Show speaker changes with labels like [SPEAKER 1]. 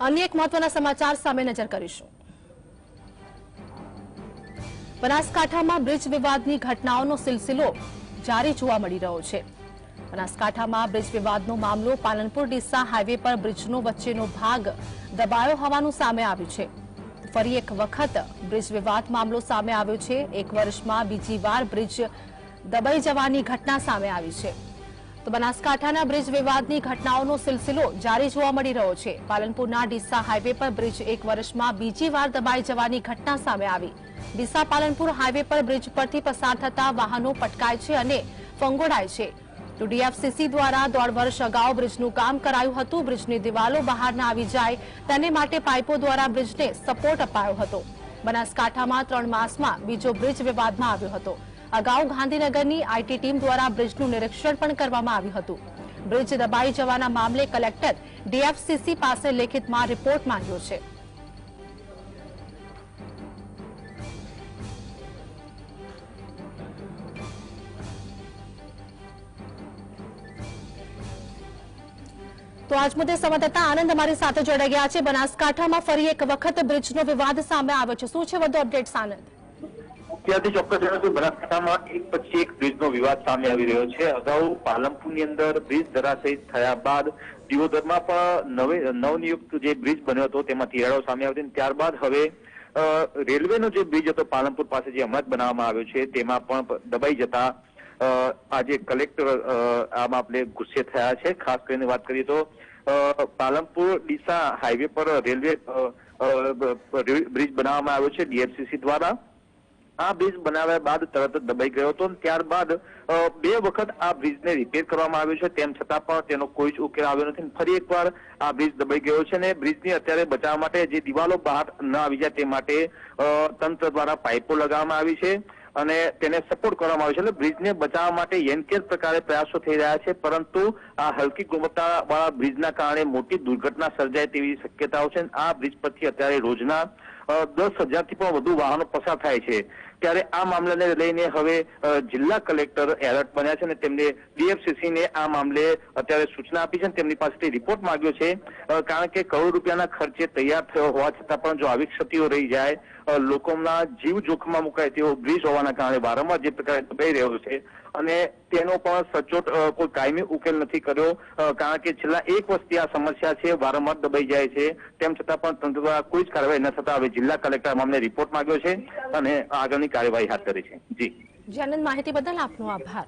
[SPEAKER 1] અન્ય એક મહત્વના સમાચાર સામે નજર કરીશું. બનાસકાંઠામાં બ્રિજ વિવાદની ઘટનાઓનો સિલસિલો જારી જોવા મળી રહ્યો છે. બનાસકાંઠામાં બ્રિજ વિવાદનો મામલો પાલનપુર ડીસા હાઈવે પર બ્રિજનો વચ્ચેનો ભાગ દબાયો હોવાનું સામે આવ્યું છે. ફરી એક વખત બ્રિજ વિવાદ મામલો સામે આવ્યો છે. એક વર્ષમાં બીજી વાર બ્રિજ દબાઈ જવાની ઘટના સામે આવી છે. તો બનાસકાંઠાના બ્રિજ વિવાદની ઘટનાઓનો સિલસિલો જારી જોવા મળી રહ્યો છે. પાલનપુરના ડીસા હાઈવે પર બ્રિજ એક વર્ષમાં બીજી વાર દબાઈ જવાની ઘટના સામે આવી. ડીસા પાલનપુર હાઈવે પર બ્રિજ પરથી પસાર થતા વાહનો પટકાય છે અને ફંગોળાય છે. તો ડીએફસીસી દ્વારા દોઢ વર્ષ અગાઉ બ્રિજનું કામ કરાયું હતું. બ્રિજની દિવાલો બહાર ના આવી જાય તેને માટે પાઇપો દ્વારા બ્રિજને સપોર્ટ અપાયો હતો. બનાસકાંઠામાં ત્રણ માસમાં બીજો બ્રિજ વિવાદમાં આવ્યો હતો. અગાઉ ગાંધીનગરની આઈટી ટીમ દ્વારા બ્રિજનું નિરીક્ષણ પણ કરવામાં આવ્યું હતું. બ્રિજ દબાઈ જવાના મામલે કલેક્ટર ડીએફસીસી પાસે લેખિતમાં રિપોર્ટ માંગ્યો છે. તો આજ મુદ્દે સંવાદદાતા આનંદ અમારી સાથે જોડાઈ ગયા છે. બનાસકાંઠામાં ફરી એક વખત બ્રિજનો વિવાદ સામે આવ્યો છે. શું છે વધુ અપડેટ્સ, આનંદ?
[SPEAKER 2] ત્યાંથી ચોક્કસ જણાવશું બનાસકાંઠામાં એક પછી એક બ્રિજનો વિવાદ સામે આવી રહ્યો છે. અગાઉ પાલનપુરની અંદર બ્રિજ ધરાશયી થયા બાદ દિયોદરમાં પણ નવે નવનિયુક્ત જે બ્રિજ બન્યો હતો તેમાં તિરાડો સામે આવી હતી ત્યારબાદ હવે રેલવેનો જે બ્રિજ હતો પાલનપુર પાસે જે હમણાં બનાવવામાં આવ્યો છે તેમાં પણ દબાઈ જતા આજે કલેક્ટર અ, આપણે ગુસ્સે થયા છે. ખાસ કરીને વાત કરીએ તો પાલનપુર ડીસા હાઈવે પર રેલવે બ્રિજ બનાવવામાં આવ્યો છે ડીએફસીસી દ્વારા. આ બ્રિજ બનાવ્યા બાદ તરત દબાઈ ગયો હતો ત્યારબાદ બે વખત આ બ્રિજને રિપેર કરવામાં આવ્યો છે. તેમ છતાં પણ તેનો કોઈ જ ઉકેલ આવ્યો નથી ફરી એકવાર આ બ્રિજ દબાઈ ગયો છે અને બ્રિજની અત્યારે બચાવવા માટે જે દિવાલો બહાર ન આવી જાય તે માટે તંત્ર દ્વારા પાઇપો લગાવવામાં આવી છે અને તેને સપોર્ટ કરવામાં આવ્યો છે. એટલે બ્રિજને બચાવવા માટે યનકેર પ્રકારે પ્રયાસો થઈ રહ્યા છે, પરંતુ આ હલકી ગુણવત્તા વાળા બ્રિજના કારણે મોટી દુર્ઘટના સર્જાય તેવી શક્યતાઓ છે આ બ્રિજ પરથી અત્યારે રોજના દસ હજારથી પણ વધુ વાહનો પસાર થાય છે. ત્યારે આ મામલાને લઈને હવે જિલ્લા કલેક્ટર એલર્ટ બન્યા છે અને તેમને ડીએફસીસીને આ મામલે અત્યારે સૂચના આપી છે અને તેમની પાસેથી રિપોર્ટ માંગ્યો છે. કારણ કે કરોડ રૂપિયાના ખર્ચે તૈયાર થયો હોવા છતાં પણ જો આવી ક્ષતિઓ રહી જાય લોકોના જીવ જોખમમાં મુકાય તેવો બ્રિજ હોવાના કારણે વારંવાર જે પ્રકારે દબાઈ રહ્યો છે અને તેનો પણ સચોટ કોઈ કાયમી ઉકેલ નથી કર્યો કારણ કે છેલ્લા એક વર્ષથી આ સમસ્યા છે, વારંવાર દબાઈ જાય છે. તેમ છતાં પણ તંત્ર દ્વારા કોઈ જ કાર્યવાહી ન થતા હવે જિલ્લા કલેક્ટર મામલે રિપોર્ટ માંગ્યો છે અને આગળની કાર્યવાહી હાથ ધરી છે. જી.
[SPEAKER 1] જે માહિતી બદલ આપનો આભાર.